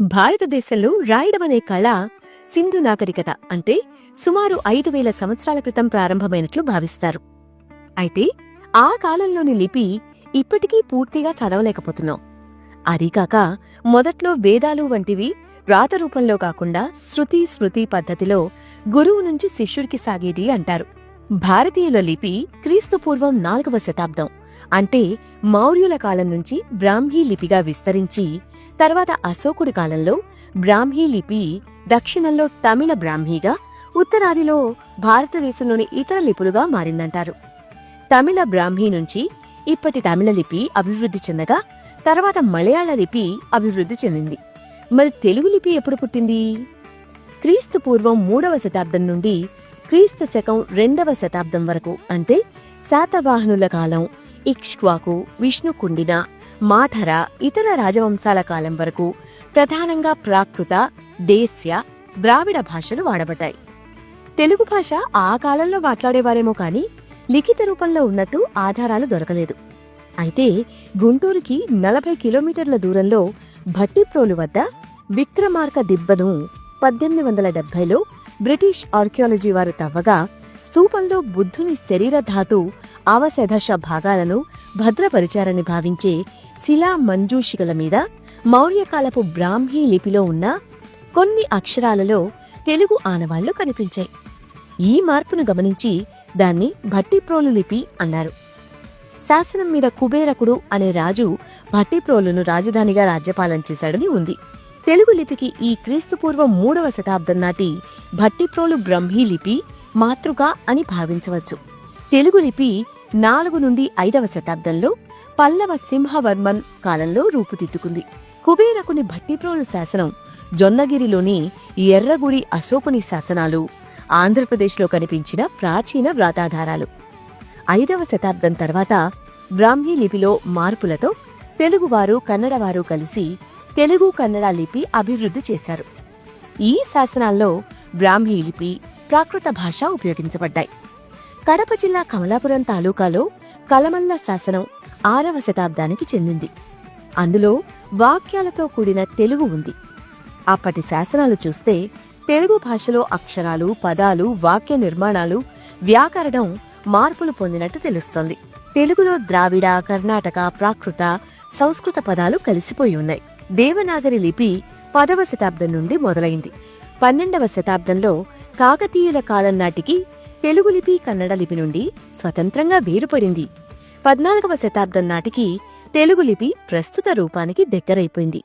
భారతదేశంలో రాయడం అనే కళ సింధు నాగరికత అంటే సుమారు ఐదు వేల సంవత్సరాల క్రితం ప్రారంభమైనట్లు భావిస్తారు. అయితే ఆ కాలంలోని లిపి ఇప్పటికీ పూర్తిగా చదవలేకపోతున్నాం. అదీకాక మొదట్లో వేదాలు వంటివి వ్రాత రూపంలో కాకుండా శృతి స్మృతి పద్ధతిలో గురువు నుంచి శిష్యుడికి సాగేది అంటారు. భారతీయుల లిపి క్రీస్తుపూర్వం నాలుగవ శతాబ్దం అంటే మౌర్యుల కాలం నుంచి బ్రాహ్మీ లిపిగా విస్తరించి తర్వాత అశోకుడి కాలంలో బ్రాహ్మీ లిపి దక్షిణంలో తమిళ బ్రాహ్మీగా ఉత్తరాదిలో భారతదేశంలోని ఇతర లిపులుగా మారిందంటారు. తమిళ బ్రాహ్మీ నుంచి ఇప్పటి తమిళ లిపి అభివృద్ధి చెందగా తర్వాత మలయాళ లిపి అభివృద్ధి చెందింది. మరి తెలుగు లిపి ఎప్పుడు పుట్టింది? క్రీస్తు పూర్వం మూడవ శతాబ్దం నుండి క్రీస్తు శకం రెండవ శతాబ్దం వరకు అంటే శాతవాహనుల కాలం ఇక్ష్వాకు విష్ణుకుండిన మాథర ఇతర రాజవంశాల కాలం వరకు ప్రధానంగా ప్రాకృత దేశ్య ద్రావిడ భాషలు వాడబడ్డాయి. తెలుగు భాష ఆ కాలంలో మాట్లాడేవారేమో కాని లిఖిత రూపంలో ఉన్నట్టు ఆధారాలు దొరకలేదు. అయితే గుంటూరుకి నలభై కిలోమీటర్ల దూరంలో భట్టిప్రోలు వద్ద విక్రమార్క దిబ్బను పద్దెనిమిది వందల డెబ్బైలో బ్రిటిష్ ఆర్కియాలజీ వారు తవ్వగా స్తూపంలో బుద్ధుని శరీర ధాతు అవశేధశ భాగాలను భద్రపరిచారని భావించే శిలా మంజూషికల మీద మౌర్యకాలపు బ్రాహ్మీ లిపిలో ఉన్న కొన్ని అక్షరాలలో తెలుగు ఆనవాళ్ళు కనిపించాయి. ఈ మార్పును గమనించి దాన్ని భట్టిప్రోలు లిపి అన్నారు. శాసనం మీద కుబేరకుడు అనే రాజు భట్టిప్రోలును రాజధానిగా రాజ్యపాలన చేశాడని ఉంది. తెలుగు లిపికి ఈ క్రీస్తుపూర్వం మూడవ శతాబ్దం నాటి భట్టిప్రోలు బ్రహ్మీ లిపి మాతృక అని భావించవచ్చు. తెలుగు లిపి నాలుగు నుండి ఐదవ శతాబ్దంలో పల్లవ సింహవర్మన్ కాలంలో రూపుదిద్దుకుంది. కుబేరకుని భట్టిప్రోలు శాసనం జొన్నగిరిలోని ఎర్రగుడి అశోకుని శాసనాలు ఆంధ్రప్రదేశ్లో కనిపించిన ప్రాచీన వ్రాతాధారాలు. ఐదవ శతాబ్దం తర్వాత బ్రాహ్మీ లిపిలో మార్పులతో తెలుగువారు కన్నడవారు కలిసి తెలుగు కన్నడ లిపి అభివృద్ధి చేశారు. ఈ శాసనాల్లో బ్రాహ్మీ లిపి ప్రాకృత భాష ఉపయోగించబడ్డాయి. కడప జిల్లా కమలాపురం తాలూకాలో కలమల్ల శాసనం ఆరవ శతాబ్దానికి చెందింది. అందులో వాక్యాలతో కూడిన తెలుగు ఉంది. అప్పటి శాసనాలు చూస్తే తెలుగు భాషలో అక్షరాలు పదాలు వాక్య నిర్మాణాలు వ్యాకరణం మార్పులు పొందినట్టు తెలుస్తోంది. తెలుగులో ద్రావిడ కర్ణాటక ప్రాకృత సంస్కృత పదాలు కలిసిపోయి ఉన్నాయి. దేవనాగరి లిపి పదవ శతాబ్దం నుండి మొదలైంది. పన్నెండవ శతాబ్దంలో కాకతీయుల కాలం నాటికి తెలుగు లిపి కన్నడ లిపి నుండి స్వతంత్రంగా వేరుపడింది. పద్నాలుగవ శతాబ్దం నాటికి తెలుగు లిపి ప్రస్తుత రూపానికి దగ్గరైపోయింది.